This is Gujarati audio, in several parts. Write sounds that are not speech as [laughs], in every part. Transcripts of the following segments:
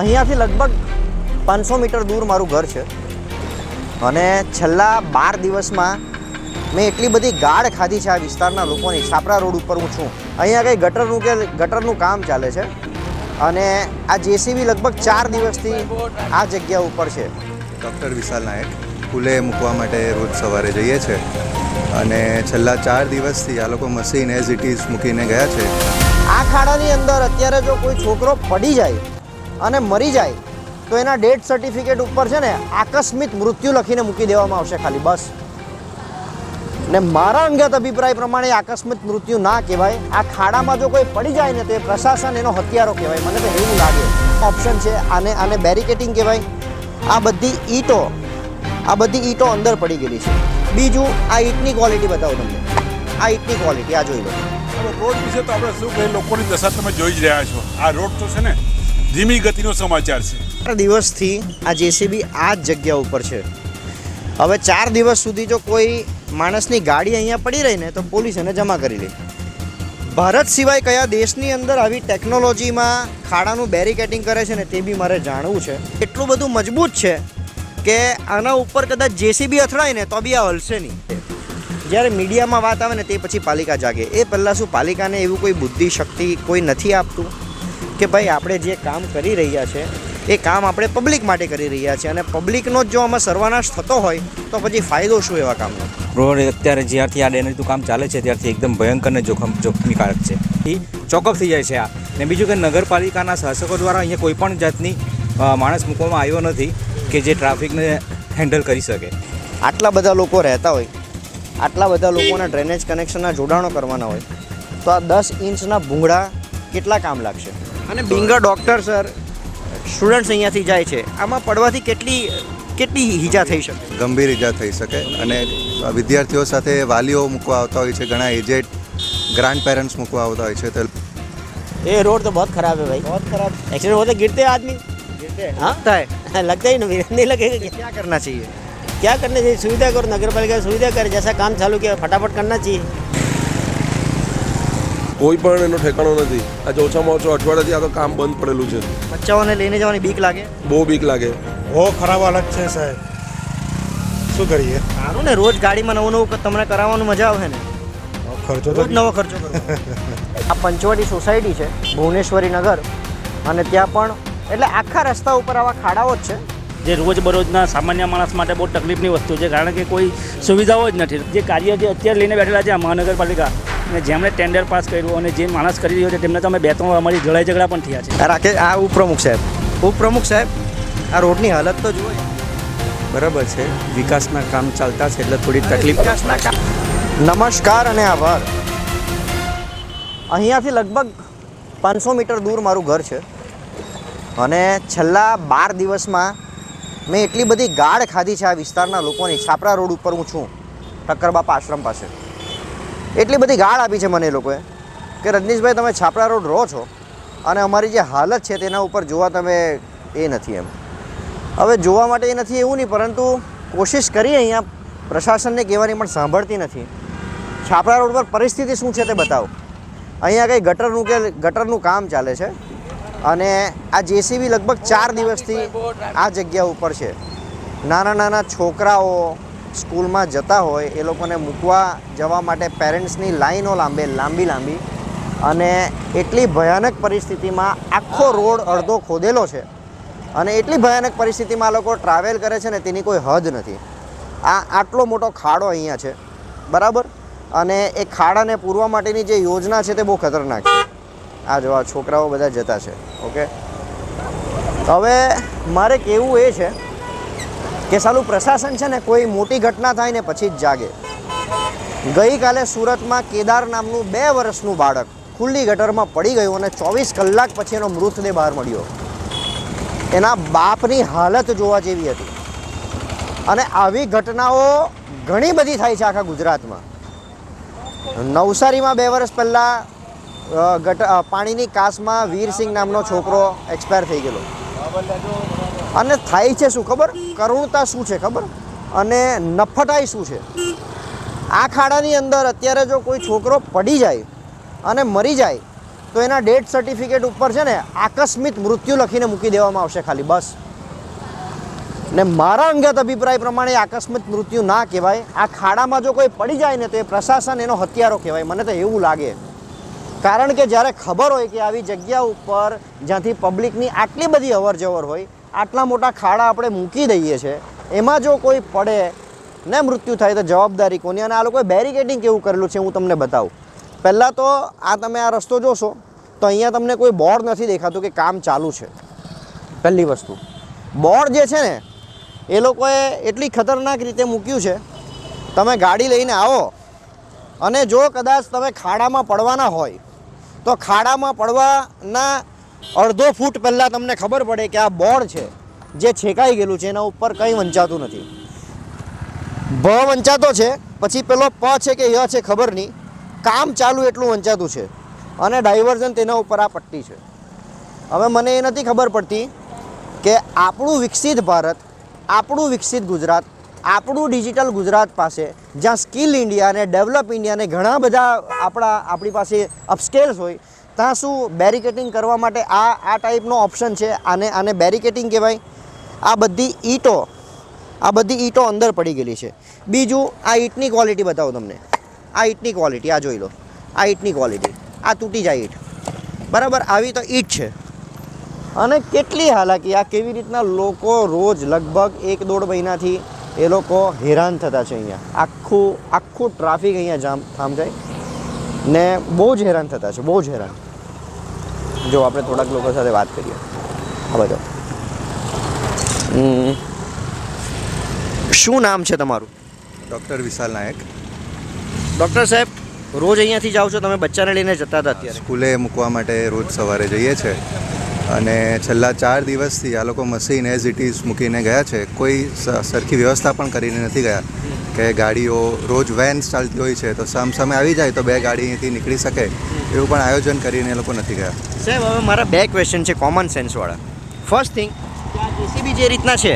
અહીંયાથી લગભગ પાંચસો મીટર દૂર મારું ઘર છે. અને છેલ્લા બાર દિવસમાં મેં એટલી બધી ગાઢ ખાધી છે આ વિસ્તારના લોકોની. છાપરા રોડ ઉપર હું છું. અહીંયા કંઈ ગટરનું કે ગટરનું કામ ચાલે છે. અને આ જેસીબી લગભગ ચાર દિવસથી આ જગ્યા ઉપર છે. ડૉક્ટર વિશાલ નાયક સ્કૂલે મૂકવા માટે રોજ સવારે જઈએ છે. અને છેલ્લા ચાર દિવસથી આ લોકો મશીન એઝ ઇટ ઇઝ મૂકીને ગયા છે. આ ખાડાની અંદર અત્યારે જો કોઈ છોકરો પડી જાય અને મરી જાય, તો એના ડેથ સર્ટિફિકેટ ઉપર છે ને આકસ્મિક મૃત્યુ લખીને મૂકી દેવામાં આવશે ખાલી, બસ. ને મારા અંગત અભિપ્રાય પ્રમાણે આકસ્મિક મૃત્યુ ના કહેવાય. આ ખાડામાં જો કોઈ પડી જાય ને તો એ પ્રશાસન એનો હથિયારો કહેવાય. મને તો એવું લાગે. ઓપ્શન છે, આને આને બેરિકેટિંગ કહેવાય. આ બધી ઈંટો, આ બધી ઈંટો અંદર પડી ગયેલી છે. બીજું, આ ઈંટની ક્વોલિટી બતાવું તમને. આ ઈંટની ક્વોલિટી આ જોઈ લો. રોડ વિશે તો આપણે શું કહીએ લોકોની દશા તમે જોઈ જ રહ્યા છો. આ રોડ તો છે ને ધીમી ગતિનો સમાચાર છે. દિવસથી આ જેસીબી આ જ જગ્યા ઉપર છે. હવે ચાર દિવસ સુધી જો કોઈ માણસની ગાડી અહીંયા પડી રહી ને તો પોલીસ એને જમા કરી લે. ભારત સિવાય કયા દેશની અંદર આવી ટેકનોલોજીમાં ખાડાનું બેરિકેટિંગ કરે છે ને તે બી મારે જાણવું છે. એટલું બધું મજબૂત છે કે આના ઉપર કદાચ જેસીબી અથડાય ને તો બી આ હલશે નહીં. જ્યારે મીડિયામાં વાત આવે ને તે પછી પાલિકા જાગે. એ પહેલાં શું પાલિકાને એવું કોઈ બુદ્ધિ શક્તિ કોઈ નથી આપતું? કે ભાઈ આપણે જે કામ કરી રહ્યા છે એ કામ આપણે પબ્લિક માટે કરી રહ્યા છીએ અને પબ્લિકનો જ જો આમાં સર્વનાશ થતો હોય તો પછી ફાયદો શું એવા કામનો? રોડ અત્યારે જ્યારથી આ ડેનરીનું કામ ચાલે છે ત્યારથી એકદમ ભયંકર ને જોખમ જોખમીકારક છે. એ ચોકઅપ થઈ જાય છે આ. ને બીજું કે નગરપાલિકાના શાસકો દ્વારા અહીંયા કોઈ પણ જાતની માણસ મૂકવામાં આવ્યો નથી કે જે ટ્રાફિકને હેન્ડલ કરી શકે. આટલા બધા લોકો રહેતા હોય આટલા બધા લોકોના ડ્રેનેજ કનેક્શનના જોડાણો કરવાના હોય તો આ દસ ઇંચના ભૂંગળા કેટલા કામ લાગશે? અને બિંગર ડૉક્ટર સર સ્ટુડન્ટ્સ અહીંયાથી જાય છે આમાં પડવાથી કેટલી કેટલી ઈજા થઈ શકે ગંભીર ઈજા થઈ શકે અને વિદ્યાર્થીઓ સાથે વાલીઓ મૂકવા આવતા હોય છે ઘણા એજેડ ગ્રાન્ડ પેરેન્ટ્સ મૂકવા આવતા હોય છે તો ये रोड तो बहुत खराब है भाई बहुत खराब एक्सीडेंट होते गिरते हैं आदमी गिरते हैं हाँ लगता है लगता ही नहीं नहीं लगेगा क्या क्या करना चाहिए क्या करना चाहिए सुविधा करो नगर पालिका सुविधा करे जैसा काम चालू किया फटाफट करना चाहिए કોઈ પણ એનો ઠેકાણો નથી. આજે ઓછામાં ઓછો અઠવાડિયાથી આ તો કામ બંધ પડેલું છે. બચ્ચાઓને લઈને જવાની બીક લાગે? બહુ બીક લાગે. બહુ ખરાબ હાલત છે સાહેબ. શું કરીએ? સારું ને રોજ ગાડીમાં નવું નવું તમને કરાવવાનું મજા આવે ને. ખર્ચો તો રોજ નવો ખર્ચો [laughs] આ પંચવટી સોસાયટી છે ભુવનેશ્વરી નગર. અને ત્યાં પણ એટલે આખા રસ્તા ઉપર આવા ખાડાઓ જ છે. જે રોજબરોજના સામાન્ય માણસ માટે બહુ તકલીફની વસ્તુ છે. કારણ કે કોઈ સુવિધાઓ જ નથી. જે કાર્ય જે અત્યારે લઈને બેઠેલા છે આ મહાનગરપાલિકા અને જેમણે ટેન્ડર પાસ કર્યું અને જે માણસ કરી રહ્યો છે તેમને તમે અમે બે ત્રણ અમારી લડાઈ ઝઘડા પણ થયા છે. આ રાખે આ ઉપપ્રમુખ સાહેબ. ઉપપ્રમુખ સાહેબ આ રોડની હાલત તો જુઓ. બરાબર છે. વિકાસના કામ ચાલતા છે એટલે થોડી તકલીફ. વિકાસના કામ. નમસ્કાર અને આભાર. અહીંયાથી લગભગ પાંચસો મીટર દૂર મારું ઘર છે. અને છેલ્લા બાર દિવસમાં મેં એટલી બધી ગાઢ ખાધી છે આ વિસ્તારના લોકોની. છાપરા રોડ ઉપર હું છું. ટક્કરબાપા આશ્રમ પાસે. એટલી બધી ગાળ આપી છે મને એ લોકોએ કે રજનીશભાઈ, તમે છાપરા રોડ રહો છો અને અમારી જે હાલત છે તેના ઉપર જોવા તમે એ નથી એમ. હવે જોવા માટે એ નથી એવું નહીં, પરંતુ કોશિશ કરી અહીંયા પ્રશાસનને કહેવાની પણ સાંભળતી નથી. છાપરા રોડ પર પરિસ્થિતિ શું છે તે બતાવો. અહીંયા કંઈ ગટરનું કે ગટરનું કામ ચાલે છે અને આ જેસીબી લગભગ ચાર દિવસથી આ જગ્યા ઉપર છે. નાના નાના છોકરાઓ સ્કૂલમાં જતા હોય એ લોકોને મૂકવા જવા માટે પેરેન્ટ્સની લાઈનો લાંબે લાંબી લાંબી અને એટલી ભયાનક પરિસ્થિતિમાં આખો રોડ અડધો ખોદેલો છે. અને એટલી ભયાનક પરિસ્થિતિમાં લોકો ટ્રાવેલ કરે છે ને તેની કોઈ હદ નથી. આ આટલો મોટો ખાડો અહીંયા છે. બરાબર? અને એ ખાડાને પૂરવા માટેની જે યોજના છે તે બહુ ખતરનાક છે. આ જો છોકરાઓ બધા જતા છે. ઓકે? હવે મારે કહેવું એ છે કે સાલું પ્રશાસન છે ને કોઈ મોટી ઘટના થાય ને પછી જ જાગે. ગઈકાલે સુરતમાં કેદાર નામનું બે વર્ષનું બાળક ખુલ્લી ગટરમાં પડી ગયું અને ચોવીસ કલાક પછી એનો મૃતદેહ બહાર મળ્યો. એના બાપની હાલત જોવા જેવી હતી. અને આવી ઘટનાઓ ઘણી બધી થાય છે આખા ગુજરાતમાં. નવસારીમાં બે વર્ષ પહેલાં ગટ પાણીની કાસમાં વીરસિંહ નામનો છોકરો એક્સપાયર થઈ ગયેલો. અને થાય છે શું ખબર? કરુણતા શું છે ખબર? અને નફટાઈ શું છે? આ ખાડાની અંદર અત્યારે જો કોઈ છોકરો પડી જાય અને મરી જાય, તો એના ડેથ સર્ટિફિકેટ ઉપર છે ને આકસ્મિક મૃત્યુ લખીને મૂકી દેવામાં આવશે ખાલી, બસ. ને મારા અંગત અભિપ્રાય પ્રમાણે આકસ્મિક મૃત્યુ ના કહેવાય. આ ખાડામાં જો કોઈ પડી જાય ને તો એ પ્રશાસન એનો હત્યારો કહેવાય. મને તો એવું લાગે. કારણ કે જ્યારે ખબર હોય કે આવી જગ્યા ઉપર જ્યાંથી પબ્લિકની આટલી બધી અવર જવર હોય આટલા મોટા ખાડા આપણે મૂકી દઈએ છીએ એમાં જો કોઈ પડે ને મૃત્યુ થાય તો જવાબદારી કોની? અને આ લોકોએ બેરિકેડિંગ કેવું કરેલું છે, હું તમને બતાવું. પહેલાં તો આ તમે આ રસ્તો જોશો, તો અહીંયા તમને કોઈ બોર્ડ નથી દેખાતું કે કામ ચાલુ છે. પહેલી વસ્તુ. બોર્ડ જે છે ને, એ લોકોએ એટલી ખતરનાક રીતે મૂક્યું છે, તમે ગાડી લઈને આવો, અને જો કદાચ તમે ખાડામાં પડવાના હોય, તો ખાડામાં પડવાના અડધો ફૂટ પહેલાં તમને ખબર પડે કે આ બોર્ડ છે, જે છેકાઈ ગયેલું છે, એના ઉપર કંઈ વંચાતું નથી. ભ વંચાતો છે, પછી પેલો પ છે કે ય છે ખબર નહીં. કામ ચાલુ એટલું વંચાતું છે. અને ડાયવર્ઝન તેના ઉપર આ પટ્ટી છે. હવે મને એ નથી ખબર પડતી કે આપણું વિકસિત ભારત, આપણું વિકસિત ગુજરાત, આપણું ડિજિટલ ગુજરાત પાસે, જ્યાં સ્કિલ ઇન્ડિયા અને ડેવલપ ઇન્ડિયાને ઘણા બધા આપણા, આપણી પાસે અપસ્કેલ્સ હોય ત્યાં શું બેરિકેટિંગ કરવા માટે આ આ ટાઈપનો ઓપ્શન છે, આને આને બેરિકેટિંગ કહેવાય. આ બધી ઈંટો, આ બધી ઈંટો અંદર પડી ગયેલી છે. બીજું, આ ઈંટની ક્વોલિટી બતાવો તમને. આ ઈંટની ક્વોલિટી આ જોઈ લો. આ ઈંટની ક્વોલિટી આ તૂટી જાય ઈંટ. બરાબર? આવી તો ઈંટ છે. અને કેટલી હાલાકી, આ કેવી રીતના લોકો રોજ લગભગ એક દોઢ મહિનાથી એ લોકો હેરાન થતા છે અહીંયા. આખું આખું ટ્રાફિક અહીંયા જામ, થામ જાય. ને બહુ જ હેરાન થતા છે બહુ જ હેરાન. જો આપણે થોડાક લોકો સાથે વાત કરીએ. હવે બધો શું નામ છે તમારું? ડૉક્ટર વિશાલ નાયક. ડૉક્ટર સાહેબ રોજ અહીંયાથી જાઓ છો તમે બચ્ચાને લઈને જતા હતા અત્યારે. સ્કૂલે મૂકવા માટે રોજ સવારે જઈએ છે. અને છેલ્લા ચાર દિવસથી આ લોકો મશીન એઝ ઇટ ઇઝ મૂકીને ગયા છે. કોઈ સરખી વ્યવસ્થા પણ કરીને નથી ગયા કે ગાડીઓ રોજ વેન્સ ચાલતી હોય છે તો સામસામે આવી જાય તો બે ગાડી અહીંથી નીકળી શકે એવું પણ આયોજન કરીને એ લોકો નથી ગયા. સાહેબ, હવે મારા બે ક્વેશ્ચન છે કોમન સેન્સવાળા ફર્સ્ટ થિંગ જેસીબી જે રીતના છે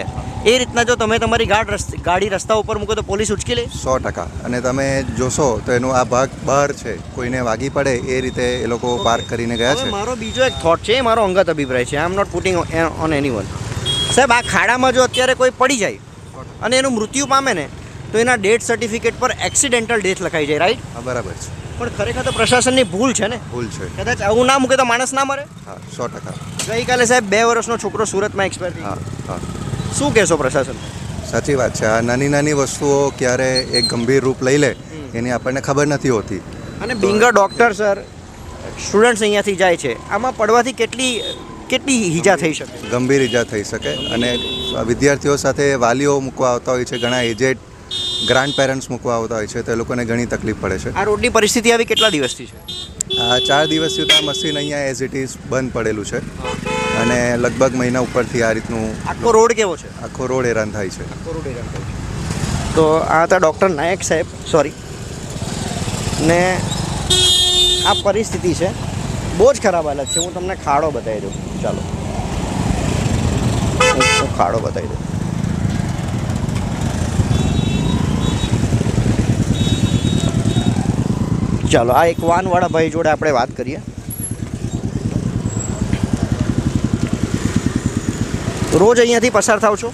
એ રીતના જો તમે તમારી ગાડ રસ્ત ગાડી રસ્તા ઉપર મૂકો તો પોલીસ ઉચકી લે? સો ટકા. અને તમે જોશો તો એનો આ ભાગ બહાર છે. કોઈને વાગી પડે એ રીતે એ લોકો પાર્ક કરીને ગયા છે. મારો બીજો એક થોટ છે એ મારો અંગત અભિપ્રાય છે. I am not putting on anyone સાહેબ આ ખાડામાં જો અત્યારે કોઈ પડી જાય અને એનું મૃત્યુ પામે ને તો એના ડેથ સર્ટિફિકેટ પર એક્સિડેન્ટલ ડેથ લખાઈ જાય રાઈટ હા બરાબર છે. પણ ખરેખર તો પ્રશાસનની ભૂલ છે ને? ભૂલ છે. કદાચ આવું ના મૂકે તો માણસ ના મરે? હા સો ટકા. ગઈકાલે સાહેબ બે વર્ષનો છોકરો સુરતમાં એક્સપાયર થઈ હા ગયો. હા. શું કહેશો પ્રશાસન? સાચી વાત છે. આ નાની નાની વસ્તુઓ ક્યારે એક ગંભીર રૂપ લઈ લે એની આપણને ખબર નથી હોતી. અને બિંગર ડૉક્ટર સર સ્ટુડન્ટ્સ અહીંયાથી જાય છે. આમાં પડવાથી કેટલી કેટલી ઈજા થઈ શકે? ગંભીર ઈજા થઈ શકે. અને વિદ્યાર્થીઓ સાથે વાલીઓ મૂકવા આવતા હોય છે ઘણા એજેડ ગ્રાન્ડ પેરેન્ટ્સ મૂકવા આવતા હોય છે તો એ લોકોને ઘણી તકલીફ પડે છે. આ રોડની પરિસ્થિતિ આવી કેટલા દિવસથી છે? આ ચાર દિવસથી તો આ મશીન અહીંયા એઝ ઇટ ઇઝ બંધ પડેલું છે. અને લગભગ મહિના ઉપરથી આ રીતનું આખો રોડ કેવો છે? આખો રોડ હેરાન થાય છે. આખો રોડ હેરાન થાય છે. તો આ હતા ડૉક્ટર નાયક સાહેબ સોરી ને આ પરિસ્થિતિ છે. બહુ જ ખરાબ હાલત છે. હું તમને ખાડો બતાવી દઉં. ચાલો. હું ખાડો બતાવી દઉં. ચાલો આ એક વાનવાળા ભાઈ જોડે આપણે વાત કરીએ. રોજ અહીંયાથી પસાર થાવ છો?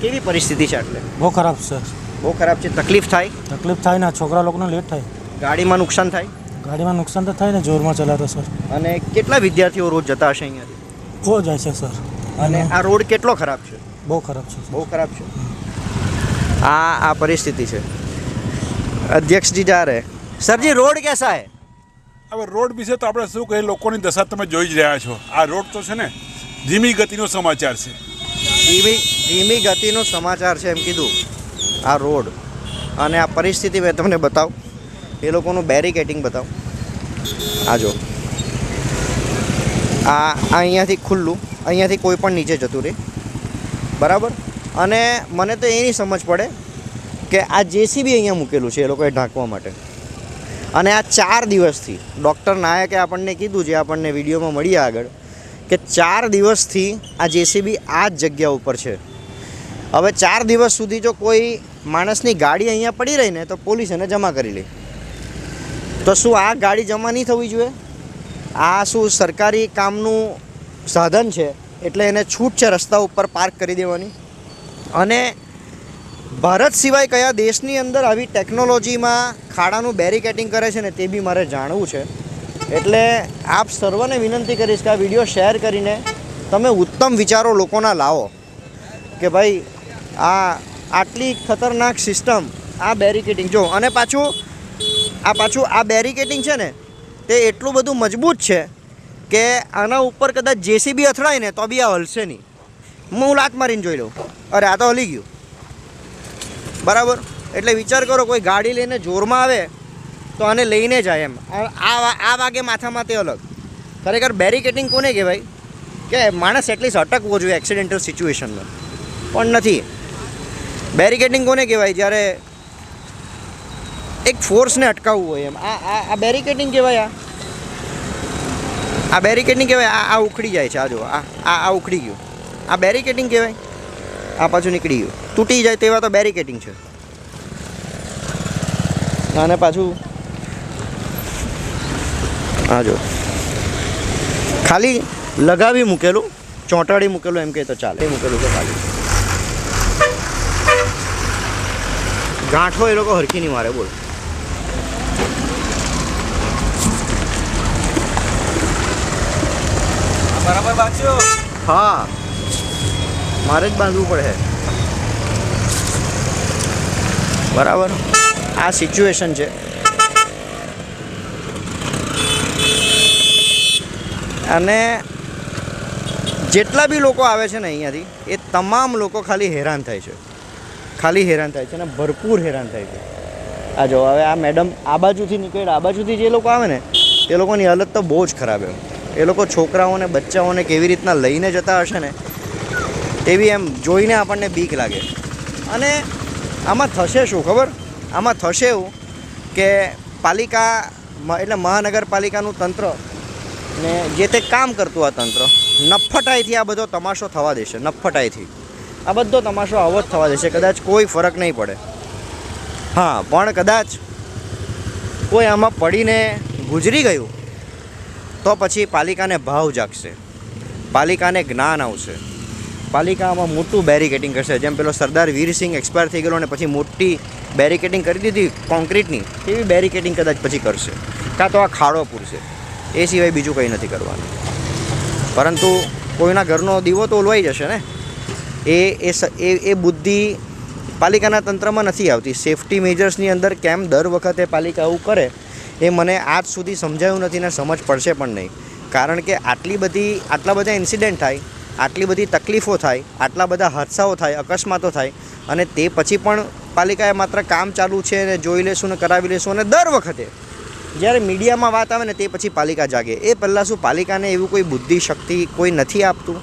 કેવી પરિસ્થિતિ છે એટલે બહુ ખરાબ છે. બહુ ખરાબ છે. તકલીફ થાય? તકલીફ થાય ને છોકરા લોકોને લેટ થાય. ગાડીમાં નુકસાન થાય? ગાડીમાં નુકસાન તો થાય ને જોરમાં ચલાવે સર અને કેટલા વિદ્યાર્થીઓ રોજ જતા હશે અહીંયાથી? બહુ જાય છે સર અને આ રોડ કેટલો ખરાબ છે? બહુ ખરાબ છે બહુ ખરાબ છે? આ આ પરિસ્થિતિ છે. અધ્યક્ષ જી જા રહે. સરજી રોડ કેસા હે? હવે રોડ વિશે તો આપણે શું કહીએ લોકોની દશા તમે જોઈ જ રહ્યા છો. આ રોડ તો છે ને ધીમી ગતિનો સમાચાર છે. ધીમી ધીમી ગતિનો સમાચાર છે એમ કીધું. આ રોડ અને આ પરિસ્થિતિ મેં તમને બતાવું. એ લોકોનું બેરિકેટિંગ બતાવું. આ જો. આ અહીંયાથી ખુલ્લું, અહીંયાથી કોઈ પણ નીચે જતું રહે. બરાબર? અને મને તો એ નહીં સમજ પડે કે આ જેસીબી અહીંયા મૂકેલું છે એ લોકોએ ઢાંકવા માટે. અને આ ચાર દિવસથી ડૉક્ટર નાયકે આપણને કીધું છે, આપણને વિડીયોમાં મળીએ આગળ. કે ચાર દિવસથી આ જેસીબી આ જ જગ્યા ઉપર છે. હવે ચાર દિવસ સુધી જો કોઈ માણસની ગાડી અહીંયા પડી રહી ને તો પોલીસ એને જમા કરી લે. તો શું આ ગાડી જમા નહીં થવી જોઈએ? આ શું સરકારી કામનું સાધન છે? એટલે એને છૂટ છે રસ્તા ઉપર પાર્ક કરી દેવાની. અને ભારત સિવાય કયા દેશની અંદર આવી ટેકનોલોજીમાં ખાડાનું બેરિકેટિંગ કરે છે ને તે બી મારે જાણવું છે. એટલે આપ સર્વને વિનંતી કરીશ કે આ વીડિયો શેર કરીને તમે ઉત્તમ વિચારો લોકોના લાવો કે ભાઈ, આ આટલી ખતરનાક સિસ્ટમ, આ બેરિકેટિંગ જો, અને પાછું, આ પાછું આ બેરિકેટિંગ છે ને, તે એટલું બધું મજબૂત છે કે આના ઉપર કદાચ જેસીબી અથડાય ને, તો બી આ હલશે નહીં. હું લાત મારીને જોઈ લઉં. અરે, આ તો હલી ગયું. બરાબર? એટલે વિચાર કરો, કોઈ ગાડી લઈને જોરમાં આવે તો આને લઈને જાય એમ. આ- આ વાગે માથામાં તે અલગ. ખરેખર બેરિકેટિંગ કોને કહેવાય? કે માણસ એટલીસ્ટ અટકવો જોઈએ એક્સિડેન્ટલ સિચ્યુએશનમાં પણ નથી. બેરિકેટિંગ કોને કહેવાય? જ્યારે એક ફોર્સને અટકાવવું હોય એમ. આ આ બેરિકેટિંગ કહેવાય આ? આ બેરિકેટિંગ કહેવાય? આ આ ઉખડી જાય છે. આ જો આ આ ઉખડી ગયું. આ બેરિકેટિંગ કહેવાય? આ પાછું નીકળી ગયું. તૂટી જાય તેવા તો બેરિકેટિંગ છે. અને પાછું હા જો. ખાલી લગાવી મૂકેલું ચોંટાડી મૂકેલું એમ કહે તો ચાલે. મૂકેલું છે ખાલી. ગાંઠો એ લોકો હરખી નહીં મારે બોલ. બરાબર બાંધ્યો? હા. મારે જ બાંધવું પડે. બરાબર. આ સિચ્યુએશન છે. અને જેટલા બી લોકો આવે છે ને અહીંયાથી, એ તમામ લોકો ખાલી હેરાન થાય છે. ખાલી હેરાન થાય છે અને ભરપૂર હેરાન થાય છે. આ જો, હવે આ મેડમ આ બાજુથી નીકળે આ બાજુથી જે લોકો આવે ને, એ લોકોની હાલત તો બહુ જ ખરાબ એમ. એ લોકો છોકરાઓને, બચ્ચાઓને કેવી રીતના લઈને જતા હશે ને તેવી એમ જોઈને આપણને બીક લાગે. અને આમાં થશે શું, ખબર? આમાં થશે એવું કે પાલિકા એટલે મહાનગરપાલિકાનું તંત્ર ને જે તે કામ કરતું આ તંત્ર નફટાઈથી આ બધો તમાશો થવા દેશે નફટાઈથી આ બધો તમાશો આવો જ થવા દેશે, કદાચ કોઈ ફરક નહીં પડે. હા, પણ કદાચ કોઈ આમાં પડીને ગુજરી ગયું, તો પછી પાલિકાને ભાવ જાગશે. પાલિકાને જ્ઞાન આવશે. પાલિકા આમાં મોટું બેરિકેટિંગ કરશે જેમ પેલો સરદાર વીરસિંહ એક્સપાયર થઈ ગયેલો અને પછી મોટી બેરિકેટિંગ કરી દીધી કોન્ક્રીટની એવી બેરિકેટિંગ કદાચ પછી કરશે. કાં તો આ ખાડો પૂરશે. એ સિવાય બીજું કંઈ નથી કરવાનું. પરંતુ કોઈના ઘરનો દીવો તો ઓલવાઈ જશે ને? એ એ એ બુદ્ધિ પાલિકાના તંત્રમાં નથી આવતી. સેફટી મેજર્સની અંદર કેમ દર વખતે પાલિકા આવું કરે, એ મને આજ સુધી સમજાયું નથી ને સમજ પડશે પણ નહીં. કારણ કે આટલી બધી, આટલા બધા ઇન્સિડન્ટ થાય, આટલી બધી તકલીફો થાય, આટલા બધા હાદસાઓ થાય, અકસ્માતો થાય, અને તે પછી પણ પાલિકાએ માત્ર કામ ચાલુ છે ને જોઈ લેશું ને કરાવી લેશું અને દર વખતે જ્યારે મીડિયામાં વાત આવે ને તે પછી પાલિકા જાગે. એ પહેલાં શું પાલિકાને એવું કોઈ બુદ્ધિ શક્તિ કોઈ નથી આપતું?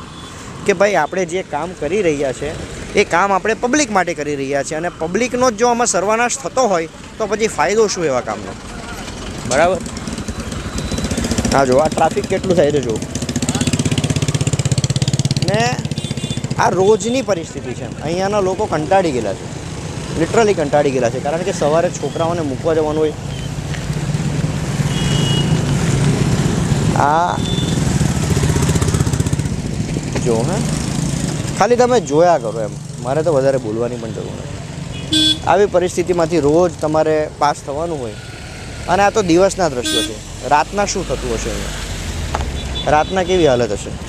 કે ભાઈ આપણે જે કામ કરી રહ્યા છે એ કામ આપણે પબ્લિક માટે કરી રહ્યા છીએ અને પબ્લિકનો જ જો આમાં સર્વનાશ થતો હોય તો પછી ફાયદો શું એવા કામનો? બરાબર. હા જો આ ટ્રાફિક કેટલું થાય છે જો. ને આ રોજની પરિસ્થિતિ છે. અહીંયાના લોકો કંટાળી ગયેલા છે. લિટરલી કંટાળી ગયેલા છે. કારણ કે સવારે છોકરાઓને મૂકવા જવાનું હોય આ જો, હે? ખાલી તમે જોયા કરો એમ. મારે તો વધારે બોલવાની પણ જરૂર નથી. આવી પરિસ્થિતિમાંથી રોજ તમારે પાસ થવાનું હોય. અને આ તો દિવસના દ્રશ્યો છે. રાતના શું થતું હશે અહીંયા? રાતના કેવી હાલત હશે?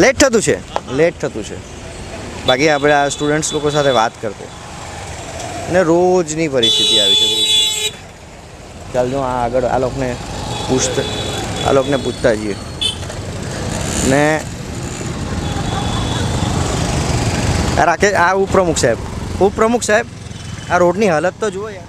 લેટ થતું છે. લેટ થતું છે. બાકી આપણે આ સ્ટુડન્ટ્સ લોકો સાથે વાત કરતો અને રોજની પરિસ્થિતિ આવી છે. રોજ ચાલ જો આ આગળ આ લોકોને પૂછતા આ લોકોને પૂછતા જઈએ. ને રાખે આ ઉપપ્રમુખ સાહેબ. ઉપપ્રમુખ સાહેબ આ રોડની હાલત તો જુઓ યાર.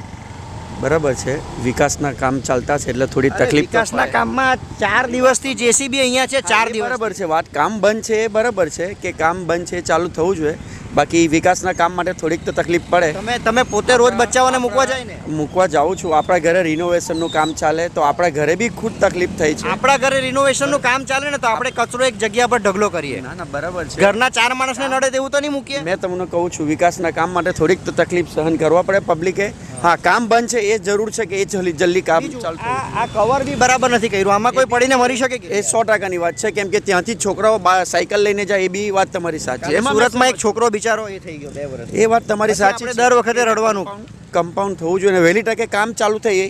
બરાબર છે. વિકાસના કામ ચાલતા છે એટલે થોડી તકલીફ વિકાસના કામમાં ચાર દિવસથી જેસીબી અહીંયા છે ચાર દિવસ બરાબર છે. વાત કામ બંધ છે એ બરાબર છે કે કામ બંધ છે ચાલુ થવું જોઈએ. બાકી વિકાસના કામ માટે થોડીક તો તકલીફ પડે. તમે તમે પોતે રોજ બચ્ચાઓને મૂકવા જાય ને? મૂકવા જાઉં છું. આપણા ઘરે રિનોવેશનનું કામ ચાલે તો આપણા ઘરે બી ખુદ તકલીફ થઈ છે. આપણા ઘરે રિનોવેશનનું કામ ચાલે ને તો આપણે કચરો એક જગ્યા પર ઢગલો કરીએ. ના ના બરાબર છે. ઘરના ચાર માણસને નડે તેવું તો નહીં મૂકીએ? મેં તમને કહું છું વિકાસના કામ માટે થોડીક તો તકલીફ સહન કરવા પડે પબ્લિકે હા કામ બંધ છે એ જરૂર છે કે એ જલ્દી જલ્દી કામ ચાલતું આ કવર બી બરાબર નથી કર્યું. આમાં કોઈ પડીને મરી શકે એ સો ટકાની વાત છે કેમ કે ત્યાંથી છોકરાઓ બા સાયકલ લઈને જાય એ બી વાત તમારી સાચી છે. સુરતમાં એક છોકરો બિચારો એ થઈ ગયો બે વર્ષ એ વાત તમારી સાચી દર વખતે રડવાનું કમ્પાઉન્ડ થવું જોઈએ અને વહેલી તકે કામ ચાલુ થઈ એ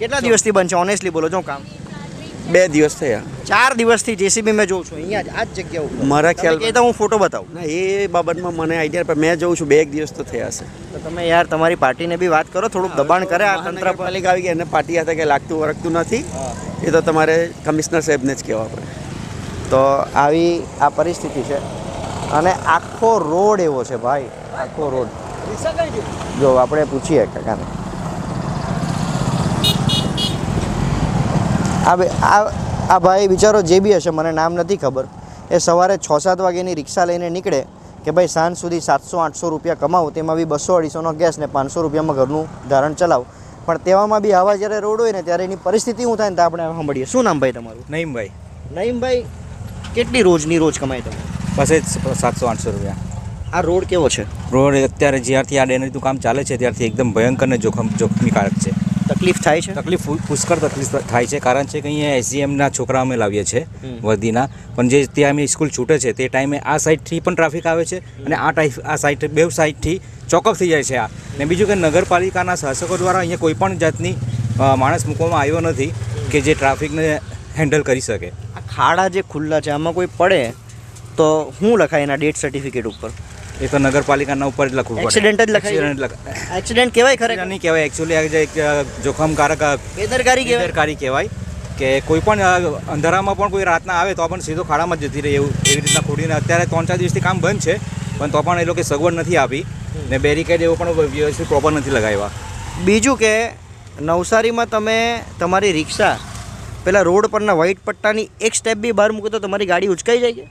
કેટલા દિવસથી બનશે ઓનેસ્ટલી બોલો જો કામ. બે દિવસ થયા. ચાર દિવસથી જેસીબી મેં જોઉં છું. અહીંયા જ આ જ જગ્યા ઉપર. મારા ખ્યાલ એ તો હું ફોટો બતાવું. ના એ બાબતમાં મને આઈડિયા પણ મેં જોઉં છું. બે એક દિવસ તો થયા છે તો તમે યાર તમારી પાર્ટીને બી વાત કરો. થોડુંક દબાણ કરે આ તંત્ર પાલિકા આવી ગઈ એને પાર્ટી હાથે કંઈ લાગતું વરગતું નથી. એ તો તમારે કમિશનર સાહેબને જ કહેવા પડે. તો આવી આ પરિસ્થિતિ છે. અને આખો રોડ એવો છે ભાઈ આખો રોડ. જો આપણે પૂછીએ કાકાને. આ આ આ ભાઈ બિચારો જે બી હશે મને નામ નથી ખબર. એ સવારે છ સાત વાગ્યાની રિક્ષા લઈને નીકળે કે ભાઈ સાંજ સુધી સાતસો આઠસો રૂપિયા કમાવું તેમાં બી બસો અઢીસોનો ગેસ ને પાંચસો રૂપિયામાં ઘરનું ધારણ ચલાવ. પણ તેવામાં બી આવા જ્યારે રોડ હોય ને ત્યારે એની પરિસ્થિતિ શું થાય ને તો આપણે સાંભળીએ. શું નામ ભાઈ તમારું? નઈમભાઈ. નઈમભાઈ કેટલી રોજની રોજ કમાય તમે? બસ જ સાતસો આઠસો રૂપિયા. આ રોડ કેવો છે? રોડ અત્યારે જ્યારથી આ ડેનરીનું કામ ચાલે છે ત્યારથી એકદમ ભયંકર ને જોખમ જોખમીકારક છે. તકલીફ થાય છે? તકલીફ પુષ્કળ તકલીફ થાય છે. કારણ છે કે અહીંયા એસજીએમના છોકરા અમે લાવીએ છીએ વર્ધીના. પણ જે ત્યાં અમે સ્કૂલ છૂટે છે તે ટાઈમે આ સાઈડથી પણ ટ્રાફિક આવે છે અને આ ટાઈપ આ સાઈડ બે સાઈડથી ચોકઅપ થઈ જાય છે આ. ને બીજું કે નગરપાલિકાના શાસકો દ્વારા અહીંયા કોઈ પણ જાતની માણસ મૂકવામાં આવ્યો નથી કે જે ટ્રાફિકને હેન્ડલ કરી શકે. આ ખાડા જે ખુલ્લા છે આમાં કોઈ પડે? તો હું લખાય એના ડેટ સર્ટિફિકેટ ઉપર? એ તો નગરપાલિકાના ઉપર જ લખવું એક્સિડન્ટ જ લખાય? એક્સિડન્ટ કહેવાય ખરેખર? નહીં કહેવાય. એકચ્યુઅલી આ એક જોખમકારક બેદરકારી બેદરકારી કહેવાય કે કોઈ પણ અંધારામાં પણ કોઈ રાતના આવે તો પણ સીધો ખાડામાં જ જતી રહે એવું એવી રીતના ખોડીને અત્યારે ત્રણ ચાર દિવસથી કામ બંધ છે પણ તો પણ એ લોકો સગવડ નથી આપી ને બેરિકેડ એવો પણ વ્યવસ્થિત પ્રોપર નથી લગાવ્યા. બીજું કે નવસારીમાં તમે તમારી રિક્ષા પેલા રોડ પરના વ્હાઈટ પટ્ટાની એક સ્ટેપ બી બહાર મૂકો તો તમારી ગાડી ઉચકાઈ જાય છે?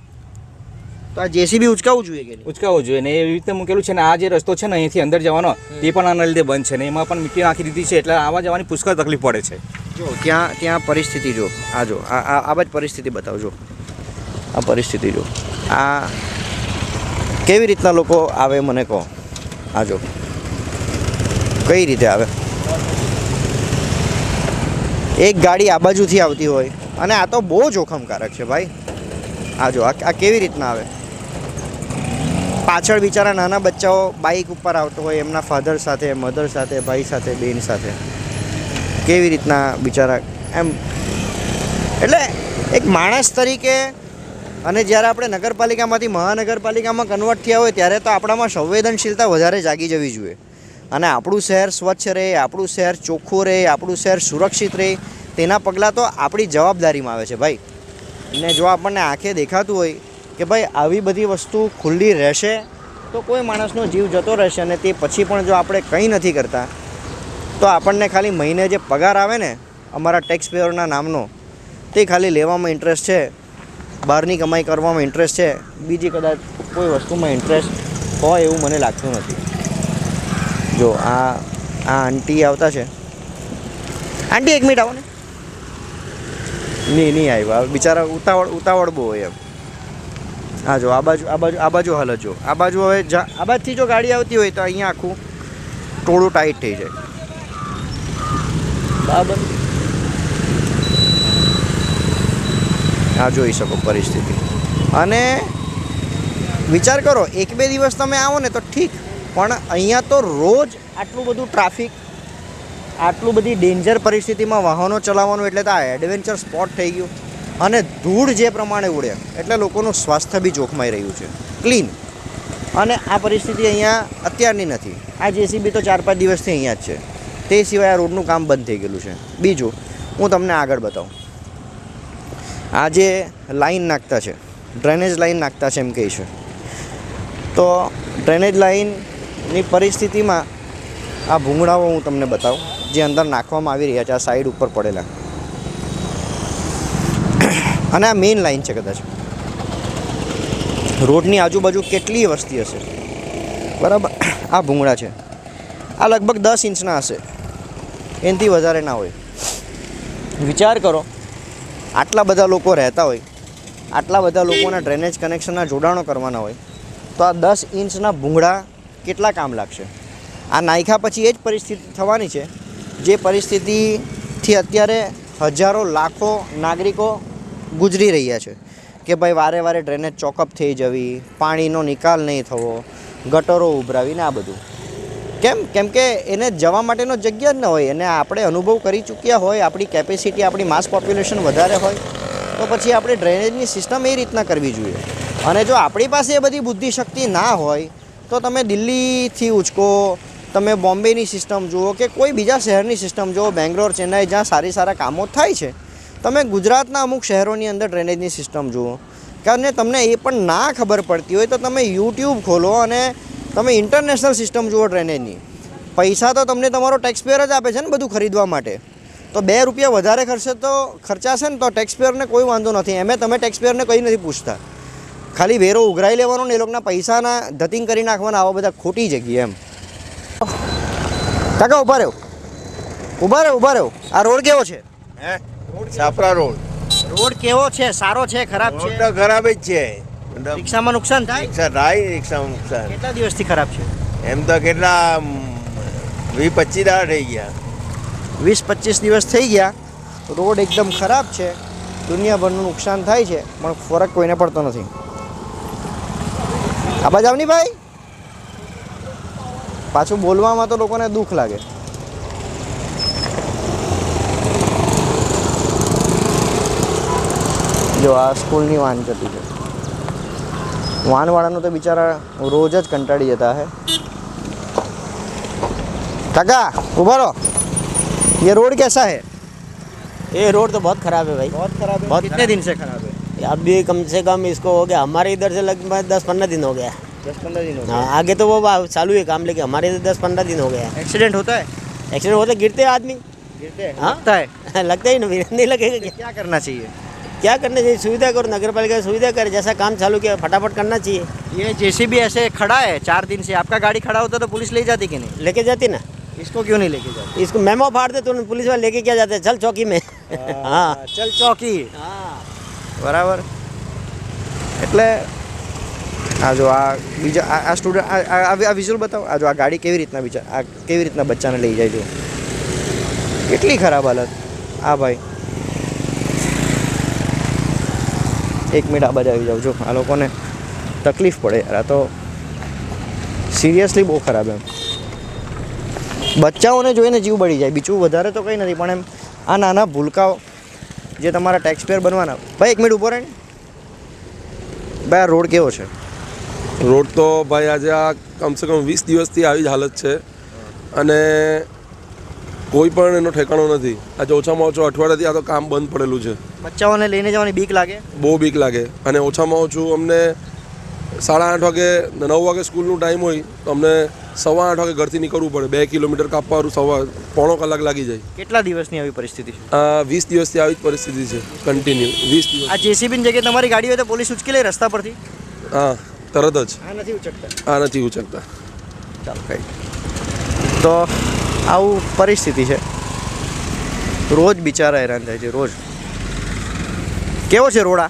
તો આ જેસીબી ઉચકાવવું જોઈએ કે? ઉચકાવવું જોઈએ ને એવી રીતે મૂકેલું છે ને આ જે રસ્તો છે ને અહીંથી અંદર જવાનો તે પણ આના લીધે બંધ છે ને એમાં પણ મીટી નાખી દીધી છે એટલે આવા જવાની પુષ્કળ તકલીફ પડે છે. જો ત્યાં ત્યાં પરિસ્થિતિ જો આ જો આ આ આ જ પરિસ્થિતિ બતાવજો આ પરિસ્થિતિ જો. આ કેવી રીતના લોકો આવે મને કહો. આ જો. કઈ રીતે આવે? એક ગાડી આ બાજુથી આવતી હોય અને આ તો બહુ જોખમકારક છે ભાઈ. આ જો આ કેવી રીતના આવે? પાછળ બિચારા નાના બચ્ચાઓ બાઇક ઉપર આવતો હોય, એમના ફાધર સાથે મધર સાથે, ભાઈ સાથે, બેન સાથે. કેવી રીતના બિચારા એમ એટલે એક માણસ તરીકે અને જ્યારે આપણે નગરપાલિકામાંથી મહાનગરપાલિકામાં કન્વર્ટ થયા હોય, ત્યારે તો આપણામાં સંવેદનશીલતા વધારે જાગી જવી જોઈએ. અને આપણું શહેર સ્વચ્છ રહે, આપણું શહેર ચોખ્ખું રહે, આપણું શહેર સુરક્ષિત રહે, તેના પગલાં તો આપણી જવાબદારીમાં આવે છે ભાઈ. ને જો આપણને આંખે દેખાતું હોય કે ભાઈ, આવી બધી વસ્તુ ખુલ્લી રહેશે તો કોઈ માણસનો જીવ જતો રહેશે અને તે પછી પણ જો આપણે કંઈ નથી કરતા, તો આપણને ખાલી મહિને જે પગાર આવે ને, અમારા ટેક્સ પેયરના નામનો, તે ખાલી લેવામાં ઇન્ટરેસ્ટ છે, બહારની કમાઈ કરવામાં ઇન્ટરેસ્ટ છે, બીજી કદાચ કોઈ વસ્તુમાં ઇન્ટરેસ્ટ હોય એવું મને લાગતું નથી. જો, આ આ આંટી આવતા છે. આંટી એક મિનિટ આવો ને. નહીં નહીં આવ્યા. બિચારા ઉતાવળ ઉતાવળ બહુ હોય એમ. હા જો આ બાજુ આ બાજુ આ બાજુ હાલત જો આ બાજુ હવે આ બાજુથી જો ગાડી આવતી હોય તો અહીંયા આખું ટોળું ટાઈટ થઈ જાય. બરાબર આ જોઈ શકો પરિસ્થિતિ. અને વિચાર કરો એક બે દિવસ તમે આવો ને તો ઠીક. પણ અહીંયા તો રોજ આટલું બધું ટ્રાફિક આટલું બધી ડેન્જર પરિસ્થિતિમાં વાહનો ચલાવવાનું એટલે તો આ એડવેન્ચર સ્પોટ થઈ ગયું. અને ધૂળ જે પ્રમાણે ઉડે, એટલે લોકોનું સ્વાસ્થ્ય બી જોખમાઈ રહ્યું છે. ક્લીન અને આ પરિસ્થિતિ અહીંયા અત્યારની નથી. આ જેસીબી તો ચાર પાંચ દિવસથી અહીંયા જ છે. તે સિવાય આ રોડનું કામ બંધ થઈ ગયેલું છે. બીજું, હું તમને આગળ બતાવું. આ જે લાઈન નાખતા છે, ડ્રેનેજ લાઈન નાખતા છે એમ કહે છે. તો ડ્રેનેજ લાઈનની પરિસ્થિતિમાં આ ભૂંગળાઓ હું તમને બતાવું, જે અંદર નાખવામાં આવી રહ્યા છે, આ સાઈડ ઉપર પડેલા. અને આ મેઇન લાઈન છે કદાચ. રોડની આજુબાજુ કેટલી વસ્તી હશે? બરાબર. આ ભૂંગળા છે. આ લગભગ દસ ઇંચના હશે. એનાથી વધારે ના હોય. વિચાર કરો. આટલા બધા લોકો રહેતા હોય, આટલા બધા લોકોના ડ્રેનેજ કનેક્શનના જોડાણો કરવાના હોય, તો આ દસ ઇંચના ભૂંગળા કેટલા કામ લાગશે? આ નાયખા પછી એ જ પરિસ્થિતિ થવાની છે, જે પરિસ્થિતિથી અત્યારે હજારો લાખો નાગરિકો ગુજરી રહ્યા છે કે ભાઈ વારે વારે ડ્રેનેજ ચોકઅપ થઈ જવી, પાણીનો નિકાલ નહીં થવો, ગટરો ઉભરાવીને આ બધું. કેમ? કેમ કે એને જવા માટેનો જગ્યા જ ન હોય. એને આપણે અનુભવ કરી ચૂક્યા હોય, આપણી કેપેસિટી આપણી માસ પોપ્યુલેશન વધારે હોય, તો પછી આપણે ડ્રેનેજની સિસ્ટમ એ રીતના કરવી જોઈએ. અને જો આપણી પાસે એ બધી બુદ્ધિ શક્તિ ના હોય, તો તમે દિલ્હીથી ઉચકો, તમે બોમ્બેની સિસ્ટમ જુઓ કે કોઈ બીજા શહેરની સિસ્ટમ જુઓ, બેંગ્લોર, ચેન્નાઈ, જ્યાં સારી સારા કામો થાય છે તમે ગુજરાતના અમુક શહેરોની અંદર ડ્રેનેજની સિસ્ટમ જુઓ, કારણ તમને એ પણ ના ખબર પડતી હોય તો તમે યુટ્યુબ ખોલો અને તમે ઇન્ટરનેશનલ સિસ્ટમ જુઓ ડ્રેનેજની પૈસા તો તમને તમારો ટેક્સપેયર જ આપે છે ને બધું ખરીદવા માટે. તો બે રૂપિયા વધારે ખર્ચે તો ખર્ચાશે ને તો ટેક્સપેયરને કોઈ વાંધો નથી. એમે તમે ટેક્સપેયરને કંઈ નથી પૂછતા. ખાલી વેરો ઉઘરાઈ લેવાનો ને એ લોકોના પૈસાના ધતિંગ કરી નાખવાના આવા બધા ખોટી જગ્યાએ એમ. કાકા, ઊભા રહ્યો ઊભા રહ્યો ઊભા રહ્યો આ રોડ કેવો છે? સાપરા રોડ. રોડ કેવો છે? સારો છે? ખરાબ છે? તો ખરાબ જ છે. રિક્ષામાં નુકસાન થાય? રિક્ષા થાય રિક્ષામાં નુકસાન. કેટલા દિવસથી ખરાબ છે? એમ તો કેટલા વીસ પચીસ દાડા થઈ ગયા. વીસ પચીસ દિવસ થઈ ગયા. રોડ એકદમ ખરાબ છે. દુનિયાભરનું નુકસાન થાય છે પણ ફરક કોઈને પડતો નથી. આ બાજુ આવની ભાઈ? પાછું બોલવામાં તો લોકોને દુઃખ લાગે. જો આ સ્કૂલની વાન જતી છે વાનવાળાનું તો બિચારા રોજ જ કંટાળી જતા હે કાકા ઉભા રહો ये रोड कैसा है ये रोड तो बहुत खराब है भाई बहुत खराब है बहुत कितने दिन से खराब है अब भी कम से कम इसको हो गया हमारे इधर से लगभग दस पंद्रह दिन हो गया दस पंद्रह दिन हो हाँ आगे तो वो बा- चालू है काम लेकिन हमारे इधर दस पंद्रह दिन हो गया गए एक्सीडेंट होता है एक्सीडेंट होते गिरते हैं आदमी गिरते हैं हाँ? लगता है लगता ही नहीं नहीं लगेगा क्या क्या करना चाहिए क्या करना चाहिए सुविधा करो नगर पालिका सुविधा करे जैसा काम चालू किया फटाफट करना चाहिए ये जेसीबी ऐसे खड़ा है चार दिन से आपका गाड़ी खड़ा होता तो पुलिस ले जाती कि नहीं लेके जाती ना इसको क्यों नहीं लेके जाती इसको मेमो फाड़ दे तो पुलिस वाले लेके क्या जाते हैं चल चौकी में हाँ चल चौकी हाँ બરાબર એટલે આ જો આ બીજા આ આ સ્ટુડન્ટ આ વિઝ્યુઅલ બતાવો આ જો આ ગાડી કેવી રીતના બિચાર આ કેવી રીતના બચ્ચાને લઈ જાય છે કેટલી ખરાબ હાલત આ ભાઈ એક મિનિટ આ બાજુ આવી જાઉં છું આ લોકોને તકલીફ પડે યાર, આ તો સિરિયસલી બહુ ખરાબ એમ. બચ્ચાઓને જોઈને જીવ બળી જાય, બીજું વધારે તો કંઈ નથી, પણ એમ આ નાના ભૂલકાઓ જે તમારા ટેક્સપેયર બનવાના. ભાઈ, એક મિનિટ ઊભો રહે ભાઈ, આ રોડ કેવો છે? રોડ તો ભાઈ આજે આ કમસે કમ વીસ દિવસથી આવી જ હાલત છે અને કોઈ પણ એનો ઠેકાણો નથી. આજે ઓછામાં ઓછો અઠવાડિયાથી આ તો કામ બંધ પડેલું છે. બચ્ચાઓને લઈને જવાની બીક લાગે? બહુ બીક લાગે. અને ઓછામાં ઓછું અમને સાડા આઠ વાગે નવ વાગે સ્કૂલનું ટાઈમ હોય તો અમને સવા આઠ વાગે ઘરથી નીકળવું પડે. બે કિલોમીટર કાપવાનું સવા પોણો કલાક લાગી જાય. કેટલા દિવસની આવી પરિસ્થિતિ છે? આ વીસ દિવસથી આવી જ પરિસ્થિતિ છે કન્ટિન્યુ વીસ દિવસ. આ જેસીબીની જગ્યાએ તમારી ગાડી હોય તો પોલીસ ઉચકી લે રસ્તા પરથી? હા તરત જ. આ નથી ઉચકતા? આ નથી ઉચકતા. ચાલો કઈ તો આવું પરિસ્થિતિ છે. રોજ બિચારા હેરાન થાય છે રોજ. કેવો છે રોડા?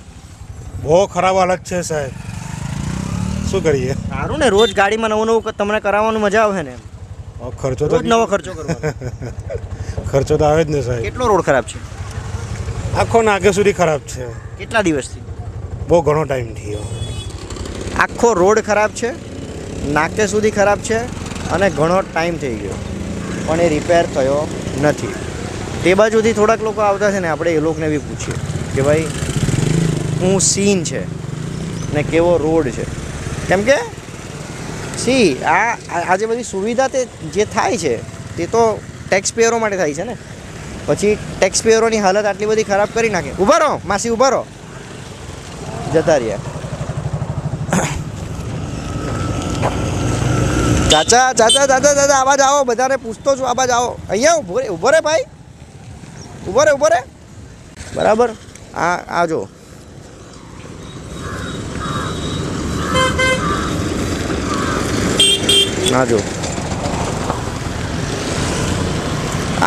બહુ ખરાબ હાલત છે સાહેબ. શું કરીએ? સારું ને રોજ ગાડીમાં નવું નવું તમને કરાવવાનું મજા આવે ને ખર્ચો તો નવો ખર્ચો [laughs] ખર્ચો તો આવે જ ને સાહેબ. કેટલો રોડ ખરાબ છે? આખો નાકે સુધી ખરાબ છે. કેટલા દિવસથી? બહુ ઘણો ટાઈમ થયો. આખો રોડ ખરાબ છે નાકે સુધી ખરાબ છે અને ઘણો ટાઈમ થઈ ગયો. પણ એ રિપેર થયો નથી. તે બાજુથી થોડાક લોકો આવતા છે ને આપણે એ લોકોને બી પૂછીએ કે ભાઈ શું સીન છે ને કેવો રોડ છે. કેમ કે? સી, આ, આ- આ જે બધી સુવિધા તે, જે થાય છે, તે તો ટેક્સ માટે થાય છે ને. પછી ટેક્સ પેયરોની હાલત આટલી બધી ખરાબ કરી નાખે. ઊભા રહો, માસી ઊભા રહો. જતા રહ્યા. ચાચા ચાચા ચાચા ચાચા આવાજ આવો, બધાને પૂછતો છું આવાજ આવો. અહીંયા ઊભો રે ઊભો રે ભાઈ. ઊભો રે ઊભો રે. બરાબર. આ આ જો ના જો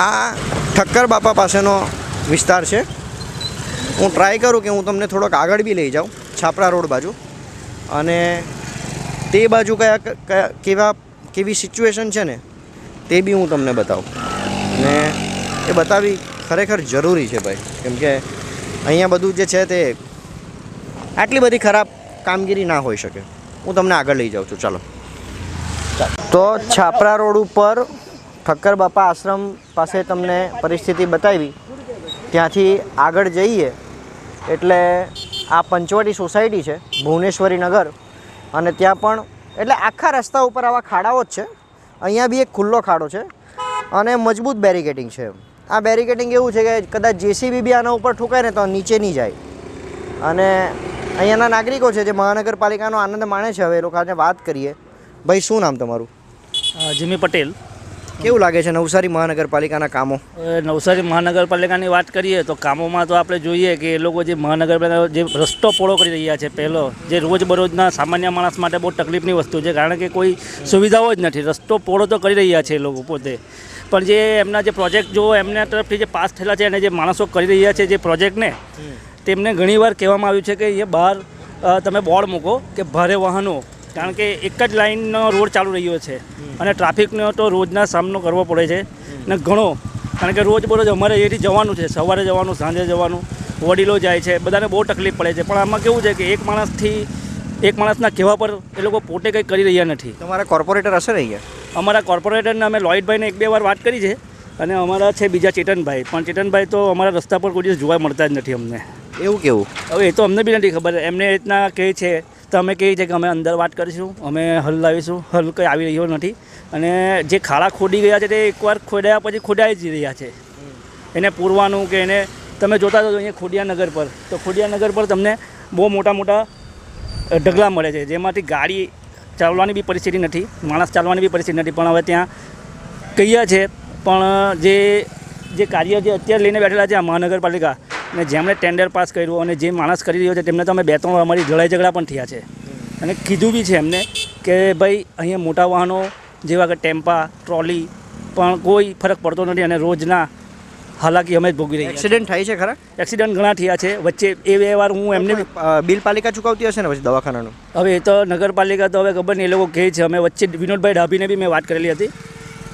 આ ઠક્કર બાપા પાસેનો વિસ્તાર છે. હું ટ્રાય કરું કે હું તમને થોડોક આગળ બી લઈ જાઉં, છાપરા રોડ બાજુ. અને તે બાજુ કયા કયા, કેવા, કેવી સિચ્યુએશન છે ને, તે બી હું તમને બતાવું. ને એ બતાવી ખરેખર જરૂરી છે ભાઈ. કેમ કે અહીંયા બધું જે છે તે આટલી બધી ખરાબ કામગીરી ના હોઈ શકે. હું તમને આગળ લઈ જાઉં છું. ચાલો. તો છાપરા રોડ ઉપર ઠક્કર બાપા આશ્રમ પાસે તમને પરિસ્થિતિ બતાવી. ત્યાંથી આગળ જઈએ એટલે આ પંચવટી સોસાયટી છે, ભુવનેશ્વરી નગર. અને ત્યાં પણ એટલે આખા રસ્તા ઉપર આવા ખાડાઓ જ છે. અહીંયા બી એક ખુલ્લો ખાડો છે અને મજબૂત બેરિકેટિંગ છે આ બેરિકેટિંગ એવું છે કે કદાચ જેસીબી બી આના ઉપર ઠોકાય ને તો નીચે નહીં જાય. અને અહીંયાના નાગરિકો છે જે મહાનગરપાલિકાનો આનંદ માણે છે, હવે એ લોકોને વાત કરીએ. ભાઈ શું નામ તમારું? જીમી પટેલ. કેવું લાગે છે નવસારી મહાનગરપાલિકાના કામો? નવસારી મહાનગરપાલિકાની વાત કરીએ તો કામોમાં તો આપણે જોઈએ કે એ લોકો જે મહાનગરપાલિકા જે રસ્તો પોળો કરી રહ્યા છે પહેલો જે રોજબરોજના સામાન્ય માણસ માટે બહુ તકલીફની વસ્તુ છે કારણ કે કોઈ સુવિધાઓ જ નથી. રસ્તો પોળો તો કરી રહ્યા છે એ લોકો પોતે. પણ જે એમના જે પ્રોજેક્ટ જો એમના તરફથી જે પાસ થયેલા છે અને જે માણસો કરી રહ્યા છે જે પ્રોજેક્ટને તેમને ઘણીવાર કહેવામાં આવ્યું છે કે એ બહાર તમે બોર્ડ મૂકો કે ભારે વાહનો કારણ કે એક જ લાઇનનો રોડ ચાલુ રહ્યો છે અને ટ્રાફિકનો તો રોજના સામનો કરવો પડે છે ને ઘણો. કારણ કે રોજ બરોજ અમારે અહીંયાથી જવાનું છે સવારે જવાનું સાંજે જવાનું વડીલો જાય છે બધાને બહુ તકલીફ પડે છે. પણ આમાં કેવું છે કે એક માણસથી એક માણસના કહેવા પર એ લોકો પોતે કંઈ કરી રહ્યા નથી. તમારા કોર્પોરેટર હશે ને અહીંયા? અમારા કોર્પોરેટરને અમે લોઇડભાઈને એક બે વાર વાત કરી છે અને અમારા છે બીજા ચેતનભાઈ. પણ ચેતનભાઈ તો અમારા રસ્તા પર કોઈ દિવસ જોવા મળતા જ નથી અમને. એવું કેવું? હવે એ તો અમને બી નથી ખબર. એમને એ રીતના કહે છે તો અમે કહીએ છે કે અમે અંદર વાત કરીશું, અમે હલ લાવીશું, હલ કંઈ આવી રહ્યો નથી. અને જે ખાડા ખોદી ગયા છે તે એકવાર ખોદાયા પછી ખોદાઈ જ રહ્યા છે. એને પૂરવાનું કે એને, તમે જોતા જ અહીંયા ખોડિયાનગર પર, તો ખોડિયાનગર પર તમને બહુ મોટા મોટા ઢગલા મળે છે. જેમાંથી ગાડી ચાલવાની બી પરિસ્થિતિ નથી, માણસ ચાલવાની બી પરિસ્થિતિ નથી. પણ હવે ત્યાં કહીએ છે, પણ જે જે કાર્ય જે અત્યારે લઈને બેઠેલા છે આ મહાનગરપાલિકા ને જેમણે ટેન્ડર પાસ કર્યું અને જે માણસ કરી રહ્યો છે તેમને તો અમે બે ત્રણ અમારી લડાઈ ઝઘડા પણ થયા છે. અને કીધું બી છે એમને કે ભાઈ અહીંયા મોટા વાહનો જેવા કે ટેમ્પા ટ્રોલી પણ કોઈ ફરક પડતો નથી અને રોજના હાલાકી અમે જ ભોગવી રહ્યા એક્સિડન્ટ થાય છે ખરા? એક્સિડન્ટ ઘણા થયા છે. વચ્ચે એ બે વાર હું એમને બિલ પાલિકા ચૂકવતી હશે ને પછી દવાખાનાનું? હવે એ તો નગરપાલિકા તો હવે ખબર નહીં એ લોકો કહે છે. અમે વચ્ચે વિનોદભાઈ ડાભીને બી મેં વાત કરેલી હતી.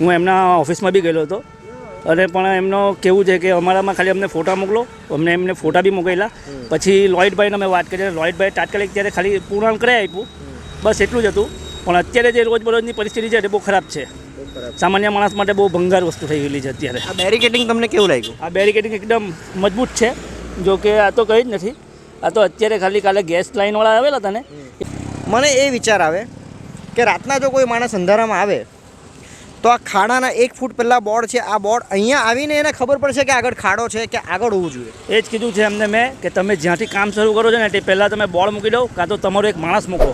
હું એમના ઓફિસમાં બી ગયેલો હતો. અને પણ એમનો કેવું છે કે અમારામાં ખાલી અમને ફોટા મોકલો અમને એમને ફોટા બી મોકલેલા પછી લોઇડભાઈને અમે વાત કરી લોઇડભાઈ તાત્કાલિક ત્યારે ખાલી પૂર્ણ કરાવી આપ્યું. બસ એટલું જ હતું. પણ અત્યારે જે રોજબરોજની પરિસ્થિતિ છે તે બહુ ખરાબ છે. સામાન્ય માણસ માટે બહુ ભંગાર વસ્તુ થઈ ગયેલી છે અત્યારે. આ બેરિકેડિંગ તમને કેવું લાગ્યું? આ બેરિકેડિંગ એકદમ મજબૂત છે. જો કે આ તો કંઈ જ નથી. આ તો અત્યારે ખાલી કાલે ગેસ લાઇનવાળા આવેલા હતા ને. મને એ વિચાર આવે કે રાતના જો કોઈ માણસ અંધારામાં આવે તો આ ખાડાના એક ફૂટ પહેલાં બોર્ડ છે. આ બોર્ડ અહીંયા આવીને એને ખબર પડશે કે આગળ ખાડો છે કે આગળ હોવું જોઈએ. એ જ કીધું છે એમને મેં કે તમે જ્યાંથી કામ શરૂ કરો છો ને તે પહેલાં તમે બોર્ડ મૂકી દો, કાં તો તમારો એક માણસ મૂકો.